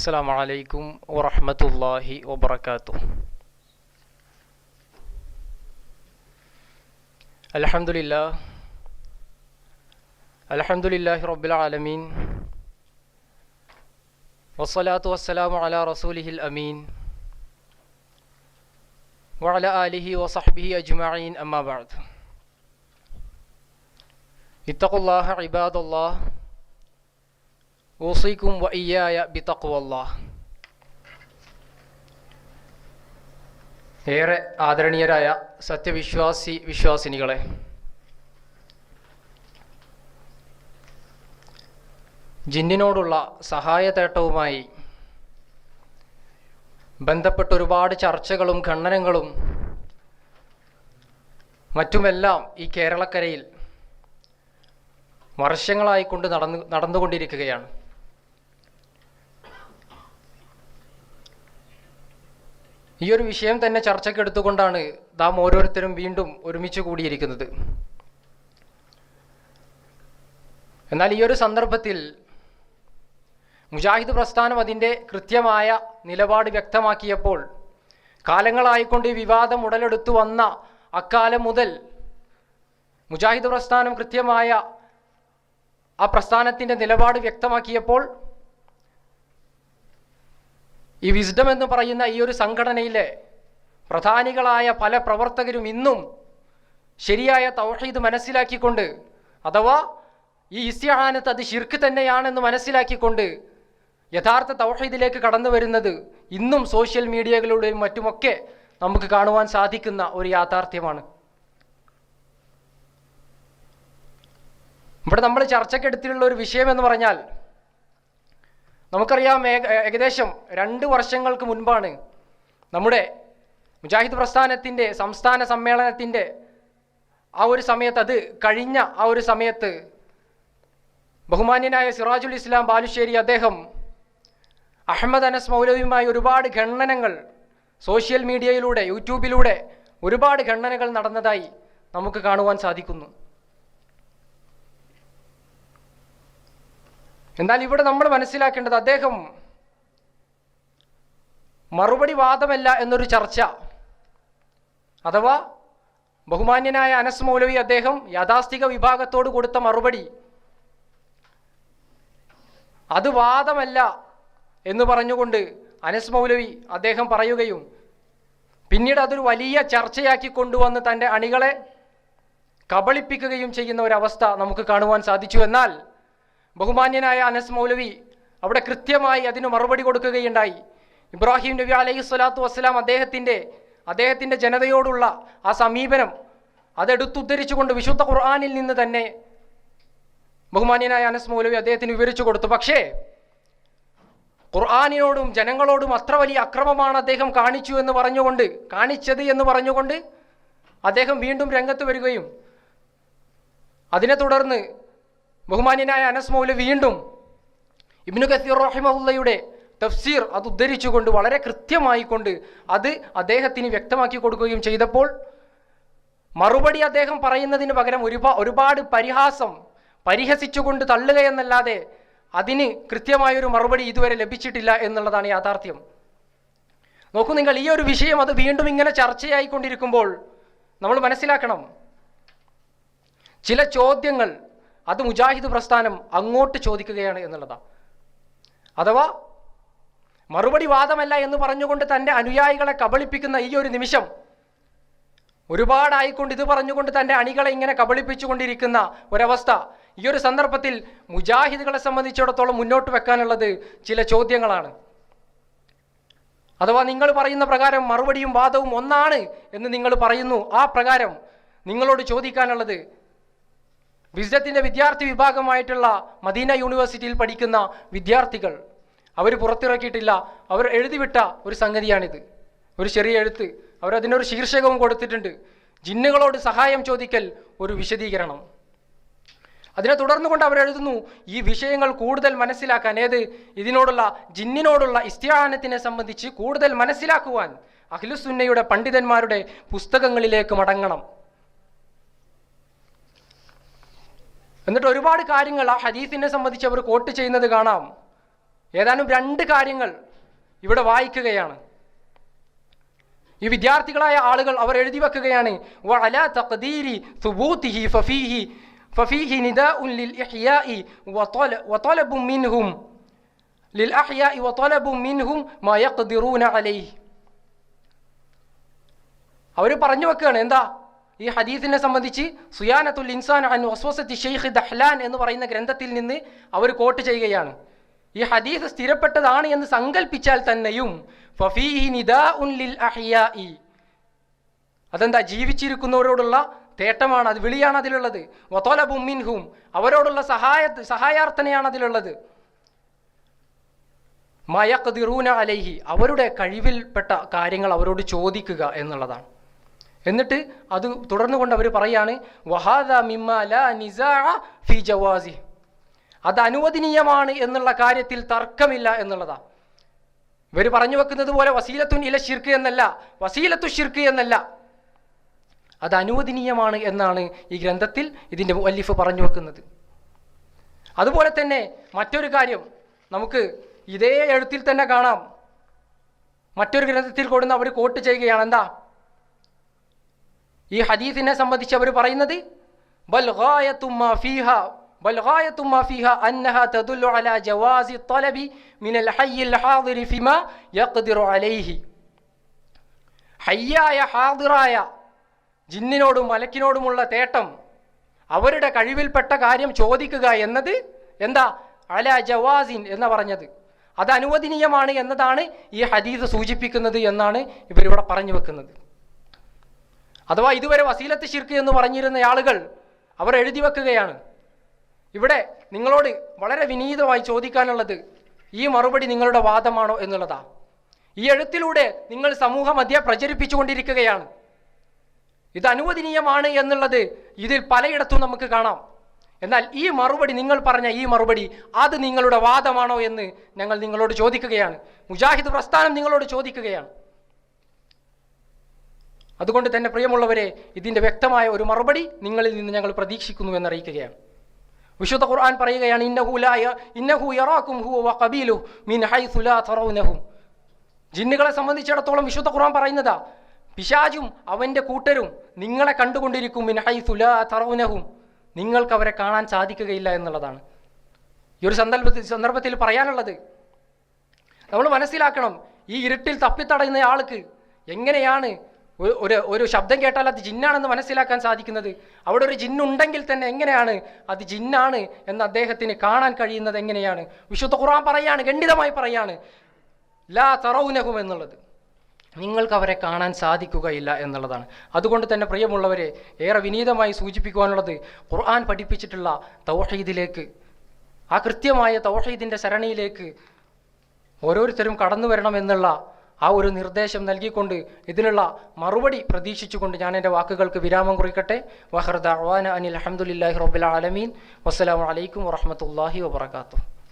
السلام عليكم ورحمة الله وبركاته. الحمد لله. الحمد لله رب العالمين. والصلاة والسلام على رسوله الأمين. وعلى آله وصحبه أجمعين أما بعد. اتقوا الله عباد الله. ഊസിക്കും വയ്യായ ബിത്തക്കുവല്ല ഏറെ ആദരണീയരായ സത്യവിശ്വാസി വിശ്വാസിനികളെ ജിന്നിനോടുള്ള സഹായതേട്ടവുമായി ബന്ധപ്പെട്ട് ഒരുപാട് ചർച്ചകളും ഖണ്ഡനങ്ങളും മറ്റുമെല്ലാം ഈ കേരളക്കരയിൽ വർഷങ്ങളായിക്കൊണ്ട് നടന്നു നടന്നുകൊണ്ടിരിക്കുകയാണ്. ഈ ഒരു വിഷയം തന്നെ ചർച്ചയ്ക്ക് ചർച്ചയ്ക്കെടുത്തുകൊണ്ടാണ് നാം ഓരോരുത്തരും വീണ്ടും ഒരുമിച്ച് കൂടിയിരിക്കുന്നത്. എന്നാൽ ഈ ഒരു സന്ദർഭത്തിൽ മുജാഹിദ് പ്രസ്ഥാനം അതിന്റെ കൃത്യമായ നിലപാട് വ്യക്തമാക്കിയപ്പോൾ കാലങ്ങളായിക്കൊണ്ട് ഈ വിവാദം ഉടലെടുത്തു വന്ന അക്കാലം മുതൽ മുജാഹിദ് പ്രസ്ഥാനം കൃത്യമായ ആ പ്രസ്ഥാനത്തിന്റെ നിലപാട് വ്യക്തമാക്കിയപ്പോൾ ഈ വിസ്ഡം എന്ന് പറയുന്ന ഈ ഒരു സംഘടനയിലെ പ്രധാനികളായ പല പ്രവർത്തകരും ഇന്നും ശരിയായ തൗഹീദ് മനസ്സിലാക്കിക്കൊണ്ട് അഥവാ ഈ ഇസ്യാനത്ത് അത് ഷിർക്ക് തന്നെയാണെന്ന് മനസ്സിലാക്കിക്കൊണ്ട് യഥാർത്ഥ തൗഹീദിലേക്ക് കടന്നു വരുന്നത് ഇന്നും സോഷ്യൽ മീഡിയകളിലൂടെയും മറ്റുമൊക്കെ നമുക്ക് കാണുവാൻ സാധിക്കുന്ന ഒരു യാഥാർത്ഥ്യമാണ്. ഇവിടെ നമ്മൾ ചർച്ചയ്ക്കെടുത്തിട്ടുള്ള ഒരു വിഷയം എന്ന് പറഞ്ഞാൽ നമുക്കറിയാം ഏകദേശം രണ്ട് വർഷങ്ങൾക്ക് മുൻപാണ് നമ്മുടെ മുജാഹിദ് പ്രസ്ഥാനത്തിന്റെ സംസ്ഥാന സമ്മേളനത്തിന്റെ ആ ഒരു സമയത്ത് അത് കഴിഞ്ഞ ആ ഒരു സമയത്ത് ബഹുമാന്യനായ സിറാജുൽ ഇസ്ലാം ബാലുശ്ശേരി അദ്ദേഹം അഹമ്മദ് അനസ് മൗലവിയുമായി ഒരുപാട് ഖണ്ഡനങ്ങൾ സോഷ്യൽ മീഡിയയിലൂടെ യൂട്യൂബിലൂടെ ഒരുപാട് ഖണ്ഡനകൾ നടന്നതായി നമുക്ക് കാണുവാൻ സാധിക്കുന്നു. എന്നാൽ ഇവിടെ നമ്മൾ മനസ്സിലാക്കേണ്ടത് അദ്ദേഹം മറുപടി വാദമല്ല എന്നൊരു ചർച്ച. അഥവാ ബഹുമാന്യനായ അനസ് മൗലവി അദ്ദേഹം യാഥാസ്ഥിക വിഭാഗത്തോട് കൊടുത്ത മറുപടി. അത് വാദമല്ല എന്ന് പറഞ്ഞുകൊണ്ട് അനസ് മൗലവി അദ്ദേഹം പറയുകയും പിന്നീട് അതൊരു വലിയ ചർച്ചയാക്കി കൊണ്ടുവന്ന് തന്റെ അണികളെ കബളിപ്പിക്കുകയും ചെയ്യുന്ന ഒരവസ്ഥ നമുക്ക് കാണുവാൻ സാധിച്ചു എന്നാൽ ബഹുമാന്യനായ അനസ് മൗലവി അവിടെ കൃത്യമായി അതിന് മറുപടി കൊടുക്കുകയുണ്ടായി. ഇബ്രാഹിം നബി അലൈഹി സ്വലാത്തു വസ്സലാം അദ്ദേഹത്തിന്റെ അദ്ദേഹത്തിന്റെ ജനതയോടുള്ള ആ സമീപനം അതെടുത്തുദ്ധരിച്ചുകൊണ്ട് വിശുദ്ധ ഖുർആാനിൽ നിന്ന് തന്നെ ബഹുമാന്യനായ അനസ് മൗലവി അദ്ദേഹത്തിന് വിവരിച്ചു കൊടുത്തു. പക്ഷേ ഖുർആാനിനോടും ജനങ്ങളോടും അത്ര വലിയ അക്രമമാണ് അദ്ദേഹം കാണിച്ചു എന്ന് പറഞ്ഞുകൊണ്ട് കാണിച്ചത് എന്ന് പറഞ്ഞുകൊണ്ട് അദ്ദേഹം വീണ്ടും രംഗത്ത് വരികയും അതിനെ തുടർന്ന് ബഹുമാന്യനായ അനസ് മൗല വീണ്ടും ഇബ്നു കസീർ റഹിമഹുല്ലയുടെ തഫ്സീർ അത് ഉദ്ധരിച്ചുകൊണ്ട് വളരെ കൃത്യമായിക്കൊണ്ട് അത് അദ്ദേഹത്തിന് വ്യക്തമാക്കി കൊടുക്കുകയും ചെയ്തപ്പോൾ മറുപടി അദ്ദേഹം പറയുന്നതിന് പകരം ഒരുപാ ഒരുപാട് പരിഹാസം പരിഹസിച്ചുകൊണ്ട് തള്ളുക എന്നല്ലാതെ അതിന് കൃത്യമായൊരു മറുപടി ഇതുവരെ ലഭിച്ചിട്ടില്ല എന്നുള്ളതാണ് യാഥാർത്ഥ്യം. നോക്കൂ നിങ്ങൾ ഈ ഒരു വിഷയം അത് വീണ്ടും ഇങ്ങനെ ചർച്ചയായിക്കൊണ്ടിരിക്കുമ്പോൾ നമ്മൾ മനസ്സിലാക്കണം. ചില ചോദ്യങ്ങൾ അത് മുജാഹിദ് പ്രസ്ഥാനം അങ്ങോട്ട് ചോദിക്കുകയാണ് എന്നുള്ളതാണ് അഥവാ മറുപടി വാദമല്ല എന്ന് പറഞ്ഞുകൊണ്ട് തന്റെ അനുയായികളെ കബളിപ്പിക്കുന്ന ഈ ഒരു നിമിഷം ഒരുപാടായിക്കൊണ്ട് ഇത് പറഞ്ഞുകൊണ്ട് തന്റെ അണികളെ ഇങ്ങനെ കബളിപ്പിച്ചുകൊണ്ടിരിക്കുന്ന ഒരവസ്ഥ ഈ ഒരു സന്ദർഭത്തിൽ മുജാഹിദുകളെ സംബന്ധിച്ചിടത്തോളം മുന്നോട്ട് വെക്കാനുള്ളത് ചില ചോദ്യങ്ങളാണ്. അഥവാ നിങ്ങൾ പറയുന്ന പ്രകാരം മറുപടിയും വാദവും ഒന്നാണ് എന്ന് നിങ്ങൾ പറയുന്നു ആ പ്രകാരം നിങ്ങളോട് ചോദിക്കാനുള്ളത് വിസ്ഡത്തിന്റെ വിദ്യാർത്ഥി വിഭാഗമായിട്ടുള്ള മദീന യൂണിവേഴ്സിറ്റിയിൽ പഠിക്കുന്ന വിദ്യാർത്ഥികൾ അവർ പുറത്തിറക്കിയിട്ടില്ല. അവർ എഴുതിവിട്ട ഒരു സംഗതിയാണിത്. ഒരു ചെറിയ എഴുത്ത്. അവരതിനൊരു ശീർഷകവും കൊടുത്തിട്ടുണ്ട്. ജിന്നുകളോട് സഹായം ചോദിക്കൽ ഒരു വിശദീകരണം. അതിനെ തുടർന്നുകൊണ്ട് അവർ എഴുതുന്നു ഈ വിഷയങ്ങൾ കൂടുതൽ മനസ്സിലാക്കാൻ. ഏത്? ഇതിനോടുള്ള ജിന്നിനോടുള്ള ഇസ്ത്യാനത്തിനെ സംബന്ധിച്ച് കൂടുതൽ മനസ്സിലാക്കുവാൻ അഖിലുസുന്നയുടെ പണ്ഡിതന്മാരുടെ പുസ്തകങ്ങളിലേക്ക് മടങ്ങണം. എന്നിട്ട് ഒരുപാട് കാര്യങ്ങൾ ആ ഹദീസിനെ സംബന്ധിച്ച് അവർ കോട്ട് ചെയ്യുന്നത് കാണാം. ഏതാനും രണ്ട് കാര്യങ്ങൾ ഇവിടെ വായിക്കുകയാണ്. ഈ വിദ്യാർത്ഥികളായ ആളുകൾ അവർ എഴുതി വെക്കുകയാണ്. അവർ പറഞ്ഞു വെക്കുകയാണ് എന്താ? ഈ ഹദീസിനെ സംബന്ധിച്ച് സുയാനത്തുൽ ഇൻസാൻ അൻ വസ്വസത്തി ഷെയ്ഖ് ദഹ്ലാൻ എന്ന് പറയുന്ന ഗ്രന്ഥത്തിൽ നിന്ന് അവർ കോട്ട് ചെയ്യുകയാണ്. ഈ ഹദീസ് സ്ഥിരപ്പെട്ടതാണ് എന്ന് സങ്കല്പിച്ചാൽ തന്നെയും അതെന്താ? ജീവിച്ചിരിക്കുന്നവരോടുള്ള തേട്ടമാണ് അത് വിളിയാണ് അതിലുള്ളത്. വത്തോലബുമിൻഹും അവരോടുള്ള സഹായ സഹായാർത്ഥനയാണ് അതിലുള്ളത്. മയക്കതിറൂന അലൈഹി അവരുടെ കഴിവിൽപ്പെട്ട കാര്യങ്ങൾ അവരോട് ചോദിക്കുക എന്നുള്ളതാണ്. എന്നിട്ട് അത് തുടർന്നുകൊണ്ട് അവർ പറയാണ് ജവാസി അത് അനുവദനീയമാണ് എന്നുള്ള കാര്യത്തിൽ തർക്കമില്ല എന്നുള്ളതാ. ഇവർ പറഞ്ഞു വെക്കുന്നത് പോലെ വസീലത്തുൻ ഇല ഷിർക്ക് എന്നല്ല വസീലത്തു ഷിർക്ക് എന്നല്ല. അത് അനുവദനീയമാണ് എന്നാണ് ഈ ഗ്രന്ഥത്തിൽ ഇതിന്റെ വല്ലിഫ് പറഞ്ഞു വെക്കുന്നത്. അതുപോലെ തന്നെ മറ്റൊരു കാര്യം നമുക്ക് ഇതേ എഴുത്തിൽ തന്നെ കാണാം. മറ്റൊരു ഗ്രന്ഥത്തിൽ കൊടുന്ന് അവർ കോട്ട് ചെയ്യുകയാണ് എന്താ? ഈ ഹദീസിനെ സംബന്ധിച്ച് അവർ പറയുന്നത് ഹയ്യായ ഹാദിറായ ജിന്നിനോടും മലക്കിനോടുമുള്ള തേട്ടം അവരുടെ കഴിവിൽപ്പെട്ട കാര്യം ചോദിക്കുക എന്നത് എന്താ? അല ജവാസിൻ എന്ന് പറഞ്ഞത്. അത് അനുവദനീയമാണ് എന്നതാണ് ഈ ഹദീസ് സൂചിപ്പിക്കുന്നത് എന്നാണ് ഇവരിവിടെ പറഞ്ഞു വെക്കുന്നത്. അഥവാ ഇതുവരെ വസീലത്ത് ശിർക്ക് എന്ന് പറഞ്ഞിരുന്ന ആളുകൾ അവർ എഴുതി വെക്കുകയാണ്. ഇവിടെ നിങ്ങളോട് വളരെ വിനീതമായി ചോദിക്കാനുള്ളത് ഈ മറുപടി നിങ്ങളുടെ വാദമാണോ എന്നുള്ളതാ. ഈ എഴുത്തിലൂടെ നിങ്ങൾ സമൂഹ മധ്യ പ്രചരിപ്പിച്ചുകൊണ്ടിരിക്കുകയാണ്. ഇത് അനുവദനീയമാണ് എന്നുള്ളത് ഇതിൽ പലയിടത്തും നമുക്ക് കാണാം. എന്നാൽ ഈ മറുപടി നിങ്ങൾ പറഞ്ഞ ഈ മറുപടി അത് നിങ്ങളുടെ വാദമാണോ എന്ന് ഞങ്ങൾ നിങ്ങളോട് ചോദിക്കുകയാണ്. മുജാഹിദ് പ്രസ്ഥാനം നിങ്ങളോട് ചോദിക്കുകയാണ്. അതുകൊണ്ട് തന്നെ പ്രിയമുള്ളവരെ ഇതിന്റെ വ്യക്തമായ ഒരു മറുപടി നിങ്ങളിൽ നിന്ന് ഞങ്ങൾ പ്രതീക്ഷിക്കുന്നു എന്നറിയിക്കുകയാണ്. വിശുദ്ധ ഖുർആൻ പറയുകയാണ് ഇന്നഹുലായ ഇന്നഹു യറാക്കും ഹുവ കബീലു മിൻ ഹൈസു ലാ തറൗനഹും. ജിന്നുകളെ സംബന്ധിച്ചിടത്തോളം വിശുദ്ധ ഖുർആൻ പറയുന്നതാ പിശാജും അവന്റെ കൂട്ടരും നിങ്ങളെ കണ്ടുകൊണ്ടിരിക്കും മിൻ ഹൈസു ലാ തറൗനഹും. നിങ്ങൾക്ക് അവരെ കാണാൻ സാധിക്കുകയില്ല എന്നുള്ളതാണ്. ഈ ഒരു സന്ദർഭത്തിൽ സന്ദർഭത്തിൽ പറയാനുള്ളത് നമ്മൾ മനസ്സിലാക്കണം ഈ ഇരുട്ടിൽ തപ്പിത്തടയുന്ന ആൾക്ക് എങ്ങനെയാണ് ഒരു- ഒരു ശബ്ദം കേട്ടാൽ അത് ജിന്നാണെന്ന് മനസ്സിലാക്കാൻ സാധിക്കുന്നത്. അവിടെ ഒരു ജിന്നുണ്ടെങ്കിൽ തന്നെ എങ്ങനെയാണ്? അത് ജിന്നാണ് എന്ന് അദ്ദേഹത്തിന് കാണാൻ കഴിയുന്നത് എങ്ങനെയാണ്? വിശുദ്ധ ഖുർആൻ പറയാണ് ഖണ്ഡിതമായി പറയാണ്. ലാ തറൗനഹും എന്നുള്ളത്. നിങ്ങൾക്ക് അവരെ കാണാൻ സാധിക്കുകയില്ല എന്നുള്ളതാണ്. അതുകൊണ്ട് തന്നെ പ്രിയമുള്ളവരെ ഏറെ വിനീതമായി സൂചിപ്പിക്കുവാനുള്ളത് ഖുർആൻ പഠിപ്പിച്ചിട്ടുള്ള തൗഹീദിലേക്ക് ആ കൃത്യമായ തൗഹീദിന്റെ സരണിയിലേക്ക് ഓരോരുത്തരും കടന്നു വരണമെന്നുള്ള ആ ഒരു നിർദ്ദേശം നൽകിക്കൊണ്ട് ഇതിനുള്ള മറുപടി പ്രതീക്ഷിച്ചുകൊണ്ട് ഞാൻ എന്റെ വാക്കുകൾക്ക് വിരാമം കുറിക്കട്ടെ. വഹർദ അവാന അനിൽ അഹമ്മദില്ലാഹി റബ്ബുൽ ആലമീൻ. വസ്സലാമു അലൈക്കും വറഹമത്തല്ലാഹി വബർക്കാത്തു